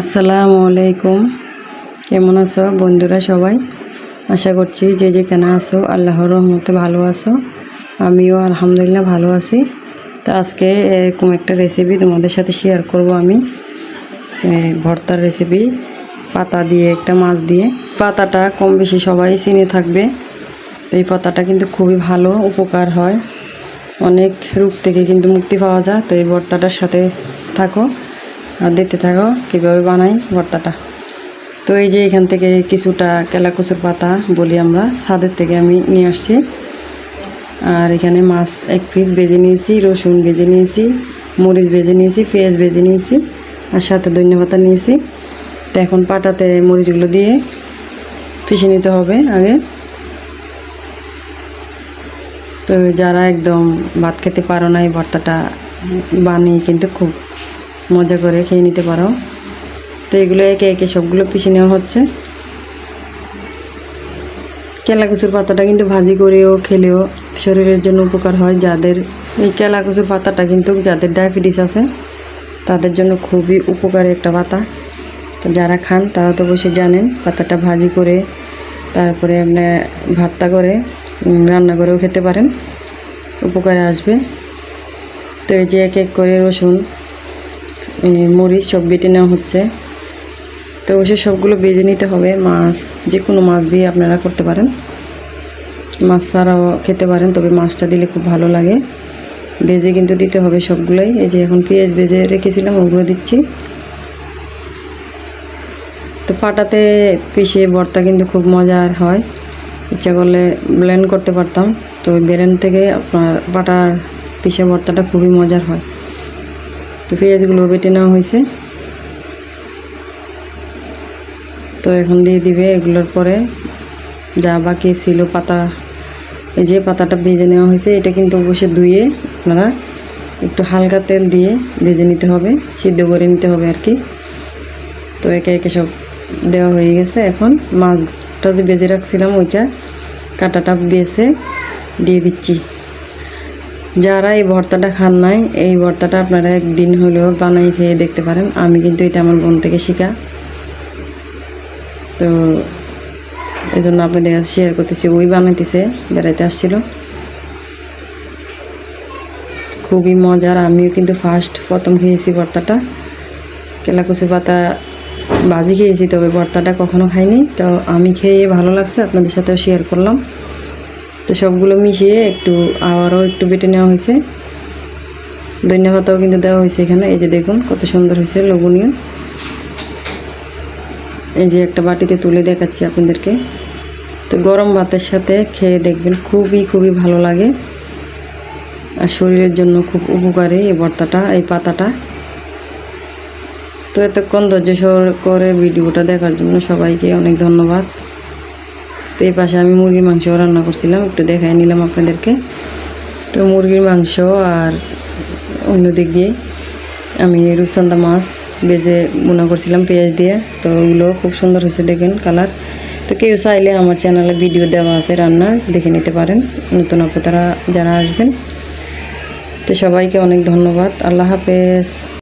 আসসালামু আলাইকুম। কেমন আছো বন্ধুরা সবাই? আশা করছি যে যে যেখানে আসো আল্লাহর রহমতে ভালো আছো। আমিও আলহামদুলিল্লাহ ভালো আছি। তো আজকে এরকম একটা রেসিপি তোমাদের সাথে শেয়ার করব আমি। ভর্তার রেসিপি পাতা দিয়ে, একটা মাছ দিয়ে। পাতাটা কম বেশি সবাই চিনে থাকবে। এই পাতাটা কিন্তু খুবই ভালো উপকার হয়। অনেক রূপ থেকে কিন্তু মুক্তি পাওয়া যায়। তো এই ভর্তাটার সাথে থাকো। আর দেখতে থাকো কীভাবে বানাই ভর্তাটা। তো এই যে এখান থেকে কিছুটা কেলাকুচুর পাতা বলি আমরা, ছাদের থেকে আমি নিয়ে আসছি। আর এখানে মাছ এক পিস বেজে নিয়েছি, রসুন বেজে নিয়েছি, মরিচ বেজে নিয়েছি, পেঁয়াজ বেজে নিয়েছি, আর সাথে ধনিয়া পাতা নিয়েছি। তো এখন পাটাতে মরিচগুলো দিয়ে পিষে নিতে হবে আগে। তো যারা একদম ভাত খেতে পারো না এই ভর্তাটা, বানিয়ে কিন্তু খুব মজা করে খেয়ে নিতে পারো। তো এগুলো একে একে সবগুলো পিষে নেওয়া হচ্ছে। কেলা কচুর পাতাটা কিন্তু ভাজি করেও খেলেও শরীরের জন্য উপকার হয়। যাদের এই কেলা কচুর পাতাটা কিন্তু যাদের ডায়াবেটিস আছে, তাদের জন্য খুবই উপকারী একটা পাতা। তো যারা খান, তারা তো অবশ্যই জানেন, পাতাটা ভাজি করে, তারপরে আপনি ভাতটা করে রান্না করেও খেতে পারেন। উপকারে আসবে। তো এই যে এক এক করে রসুন মরিচ সব বেটে নেওয়া হচ্ছে। তো অবশ্যই সবগুলো বেজে নিতে হবে। মাছ যে কোনো মাছ দিয়ে আপনারা করতে পারেন। মাছ ছাড়াও খেতে পারেন, তবে মাছটা দিলে খুব ভালো লাগে। বেজে কিন্তু দিতে হবে সবগুলোই। এই যে এখন পেঁয়াজ বেজে রেখেছিলাম, ওগুলো দিচ্ছি। তো পাটাতে পিষে ভর্তা কিন্তু খুব মজার হয়। ইচ্ছা করলে ব্লেন্ড করতে পারতাম। তো ব্লেন্ড থেকে আপনার পাটার পিষে ভর্তাটা খুবই মজার হয়। তো পেঁয়াজগুলো বেটে নেওয়া হয়েছে। তো এখন দিয়ে দিবে এগুলোর পরে যা বাকি ছিল পাতা। এই যে পাতাটা ভেজে নেওয়া হয়েছে, এটা কিন্তু অবশ্যই ধুয়ে আপনারা একটু হালকা তেল দিয়ে ভেজে নিতে হবে, সিদ্ধ করে নিতে হবে আর কি। তো একে একে সব দেওয়া হয়ে গেছে এখন। মাছটা যে বেজে রাখছিলাম, ওইটা কাটাটা বেছে দিয়ে দিচ্ছি। যারা এই ভর্তাটা খান নাই, এই ভর্তাটা আপনারা একদিন হলেও বানাই খেয়ে দেখতে পারেন। আমি কিন্তু এটা আমার বোন থেকে শিখা। তো এই জন্য আপনাদের কাছে শেয়ার করতেছি। ওই বানাইতেছে, বেড়াইতে আসছিল। খুবই মজার। আমিও কিন্তু ফার্স্ট প্রথম খেয়েছি ভর্তাটা। কেলাকুচি পাতা ভাজি খেয়েছি, তবে ভর্তাটা কখনো খাইনি। তো আমি খেয়ে ভালো লাগছে, আপনাদের সাথেও শেয়ার করলাম। তো সবগুলো মিশিয়ে একটু আবারও একটু বেটে নেওয়া হয়েছে। ধনিয়া পাতাও কিন্তু দেওয়া হয়েছে এখানে। এই যে দেখুন, কত সুন্দর হয়েছে লোভনীয়। এই যে একটা বাটিতে তুলে দেখাচ্ছি আপনাদেরকে। তো গরম ভাতের সাথে খেয়ে দেখবেন খুবই খুবই ভালো লাগে। আর শরীরের জন্য খুব উপকারী এই ভর্তাটা, এই পাতাটা। তো এতক্ষণ ধৈর্য সহকারে করে ভিডিওটা দেখার জন্য সবাইকে অনেক ধন্যবাদ। তো এই পাশে আমি মুরগির মাংস রান্না করছিলাম, একটু দেখাই নিলাম আপনাদেরকে। তো মুরগির মাংস আর অন্য দিক দিয়ে আমি রূপচন্দা মাছ বেজে বোনা করছিলাম পেঁয়াজ দিয়ে। তো ওগুলো খুব সুন্দর হয়েছে দেখেন কালার। তো কেউ চাইলে আমার চ্যানেলে ভিডিও দেওয়া আছে রান্নার দেখে নিতে পারেন। নতুন আপনারা যারা আসবেন। তো সবাইকে অনেক ধন্যবাদ। আল্লাহ হাফেজ।